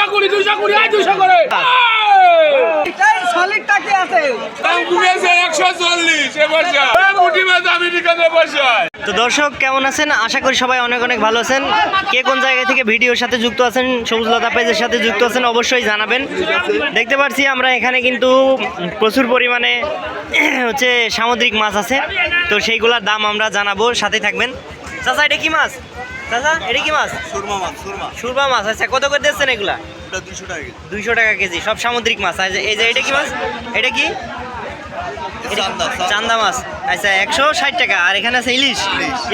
দুইশো কুড়ি দুইশো কুড়ি আয় দুইশো করে। তো দর্শক কেমন আছেন? আশা করি সবাই অনেক অনেক ভালো আছেন। কে কোন জায়গা থেকে ভিডিওর সাথে যুক্ত আছেন সবুজলতা পেজের সাথে যুক্ত আছেন অবশ্যই জানাবেন। দেখতে পাচ্ছি আমরা এখানে কিন্তু প্রচুর পরিমাণে হচ্ছে সামুদ্রিক মাছ আছে। তো সেইগুলোর দাম আমরা জানাব সাথে থাকবেন। চাচা এটা কি মাছ? চাচা এটা কি মাছ? সুরমা মাছ সুরমা। সুরমা মাছ আচ্ছা কত করে দিচ্ছেন এগুলা? দুশো টাকা দুইশো টাকা কেজি সব সামুদ্রিক মাছ। এই যে এটা কি মাছ? এটা কি? চান্দা, মাছ। আচ্ছা একশো ষাট টাকা। আর এখানে আছে ইলিশ।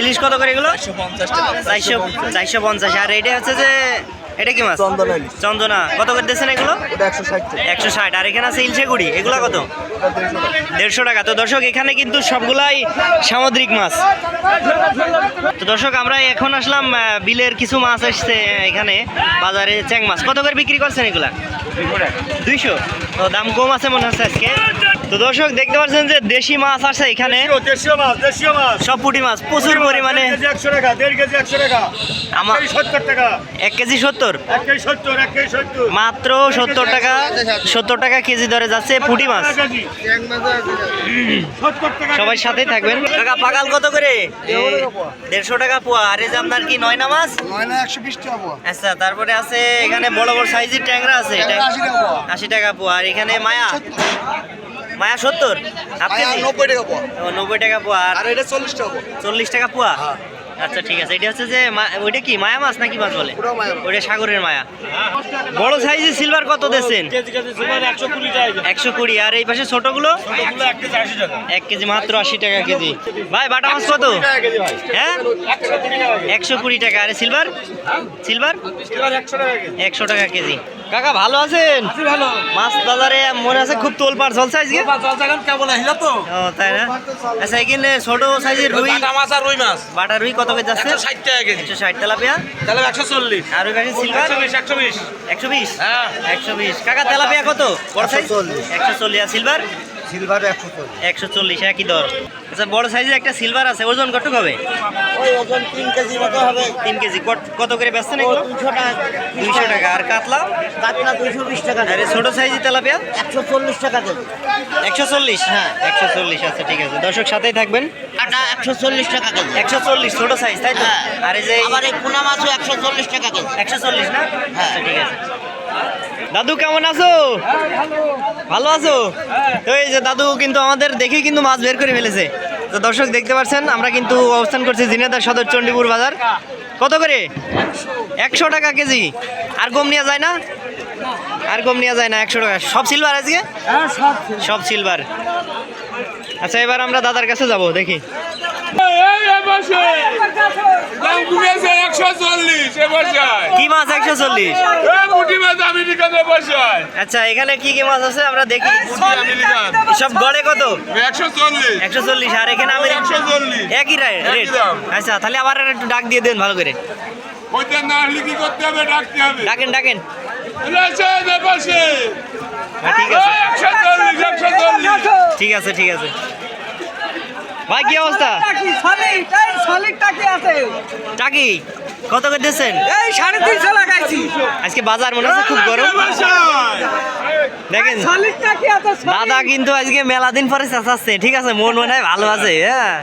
ইলিশ। কত করে এগুলো? চারশো চারশো পঞ্চাশ। আর এটা হচ্ছে যে এটা কি মাছ? চন্দনা ইলিশ। চন্দনা। কত করে দিচ্ছেন এগুলো? একশো ষাট আর এখানে আছে ইলশে গুড়ি। এগুলো কত? দেড়শো টাকা। তো দর্শক এখানে কিন্তু সবগুলাই সামুদ্রিক মাছ। তো দর্শক আমরা এখন আসলাম বিলের কিছু মাছ এসছে এখানে বাজারে চ্যাং মাছ। কত করে বিক্রি করছেন এগুলা? দুইশো? তো দাম কম আছে মনে হচ্ছে আজকে। তো দর্শক দেখতে পাচ্ছেন যে দেশি মাছ আছে এখানে। দেশীয় মাছ দেশীয় মাছ। সব পুঁটি মাছ প্রচুর পরিমাণে। এক কেজি একশো টাকা দেড় কেজি একশো টাকা। আমার সত্তর টাকা। এক কেজি সত্তর? এক কেজি সত্তর এক কেজি সত্তর। মাত্র সত্তর টাকা সত্তর টাকা কেজি ধরে যাচ্ছে পুঁটি মাছ। সবাই সাথেই থাকবেন। টাকা পাকাল কত করে? দেড়শো টাকা পোয়া। আর এই যে আপনার কি নয়না মাছ? নয় না একশো বিশ টাকা পোয়া। আচ্ছা তারপরে আছে এখানে বড় বড় সাইজের ট্যাংরা আছে। ট্যাংরা ট্যাং- 80 টাকা পোয়া। আশি টাকা পোয়া। আর এখানে মায়া? মায়া সত্তর? কেজি? নব্বই টাকা পোয়া। নব্বই টাকা পোয়া। আর এটা চল্লিশ টাকা পোয়া। চল্লিশ টাকা পোয়া? হ্যাঁ। আচ্ছা ঠিক আছে। এটা হচ্ছে যে মা- ওইটা কি মায়া মাছ নাকি মাছ বলে। ওইটা সাগরের মায়া। বড় সাইজের সিলভার কত দিচ্ছেন কেজি কেজি সুপার একশো কুড়ি আর এই পাশে ছোটগুলো? এক কেজি মাত্র আশি টাকা কেজি। ভাই বাটা মাছ কত? টাকা কেজি ভাই। হ্যাঁ? একশো কুড়ি টাকা আরে সিলভার? সিলভার একশো টাকা কেজি। কাকা ভালো আছেন? ভালো। মাছ বাজারে মনে আছে খুব তোলপাড় চলছে আজকে? কেমন তো। ও তাই না? আচ্ছা এখানে ছোট সাইজের রুই বাটা মাছ আর রুই মাছ। বাটা রুই কত কেজি আছে একশো ষাট টাকা কেজি। একশো ষাট তেলাপিয়া? তাহলে একশো চল্লিশ। আর ওই পাশে সিলভার একশো বিশ একশো বিশ। একশো বিশ? হ্যাঁ। একশো বিশ। কাকা তেলাপিয়া কত? বড় সাইজ একশো চল্লিশ। আর সিলভার সিলভার একশো চল্লিশ। একশো চল্লিশ একই দর। আচ্ছা বড় সাইজের একটা সিলভার আছে ওজন কত হবে? ওই ওজন তিন কেজি মতো হবে। তিন কেজি কত- করে বেচছেন এগুলো? দুশো টাকা। দুইশো টাকা। আর কাতলা? কাতলা দুশো বিশ টাকা আরে ছোট সাইজের তেলাপিয়া? একশো চল্লিশ টাকা দেবে একশো চল্লিশ? হ্যাঁ। একশো চল্লিশ আচ্ছা ঠিক আছে। দর্শক সাথেই থাকবেন। কাটা একশো চল্লিশ টাকা কেজি। একশো চল্লিশ ছোট সাইজ তাই তো? হ্যাঁ। আর এই যে আবার এই পোনা মাছও একশো চল্লিশ টাকা কেজি। একশো চল্লিশ না? হ্যাঁ। আচ্ছা ঠিক আছে। দাদু কেমন আছো? ভালো আছো? এই যে দাদু কিন্তু আমাদের দেখে কিন্তু মাছ বের করে ফেলেছে। তো দর্শক দেখতে পাচ্ছেন আমরা কিন্তু অবস্থান করছি জিনেদার সদর চণ্ডীপুর বাজার। কত করে? একশো টাকা কেজি। আর কম নেওয়া যায় না? আর কম নেওয়া যায় না একশো টাকা। সব সিলভার আজকে? সব সিলভার আচ্ছা এবার আমরা দাদার কাছে যাব দেখি এই এ বর্ষে দাম কমেছে একশো চল্লিশ এ বর্ষায় কি মাছ একশো চল্লিশ? আচ্ছা এখানে কি কি মাছ আছে? আমরা দেখি। সব গড়ে কত? একশো চল্লিশ। একশো চল্লিশ। আর এখানে আমি একই রে- রেট আচ্ছা তাহলে আবার একটু ডাক দিয়ে দেন ভালো করে। ওইটা না আসলে কি করতে হবে? ডাকতে হবে। ডাকেন ডাকেন। হ্যাঁ, ঠিক আছে। ঠিক আছে ঠিক আছে। ভাই কি অবস্থা? আছে? টাকি? কত করে দিচ্ছেন এই সাড়ে তিনশো লাগাইছি। আজকে বাজার মনে হচ্ছে খুব গরম। দেখেন। দাদা কিন্তু আজকে মেলা দিন পরে চেঁচাচ্ছে। ঠিক আছে মন মনে হয় ভালো আছে হ্যাঁ।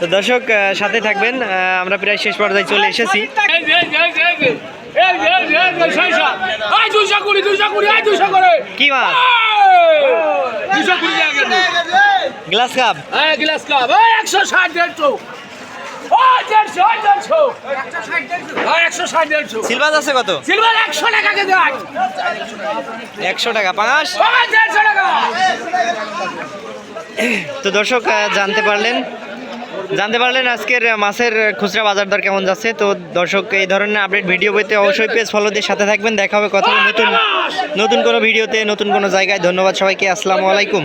তো দর্শক সাথে থাকবেন আমরা প্রায় শেষ পর্যায়ে চলে এসেছি। কি? মাছ। Glass cup. এই গ্লাস কাপ, একশো ষাট, দেড়শো। সিলভার আছে কত? সিলভার একশো টাকা কেজি একশো টাকা পাঁচ দেড়শো টাকা। তো দর্শক জানতে পারলেন জানতে পারলেন আজকের মাছের খুচরা বাজার দর কেমন যাচ্ছে। তো দর্শক এই ধরনের আপডেট ভিডিও পেতে অবশ্যই পেজ ফলো দিয়ে সাথে থাকবেন। দেখা হবে কথা নতুন নতুন কোনো ভিডিওতে নতুন কোনো জায়গায়। ধন্যবাদ সবাইকে আসসালামু আলাইকুম।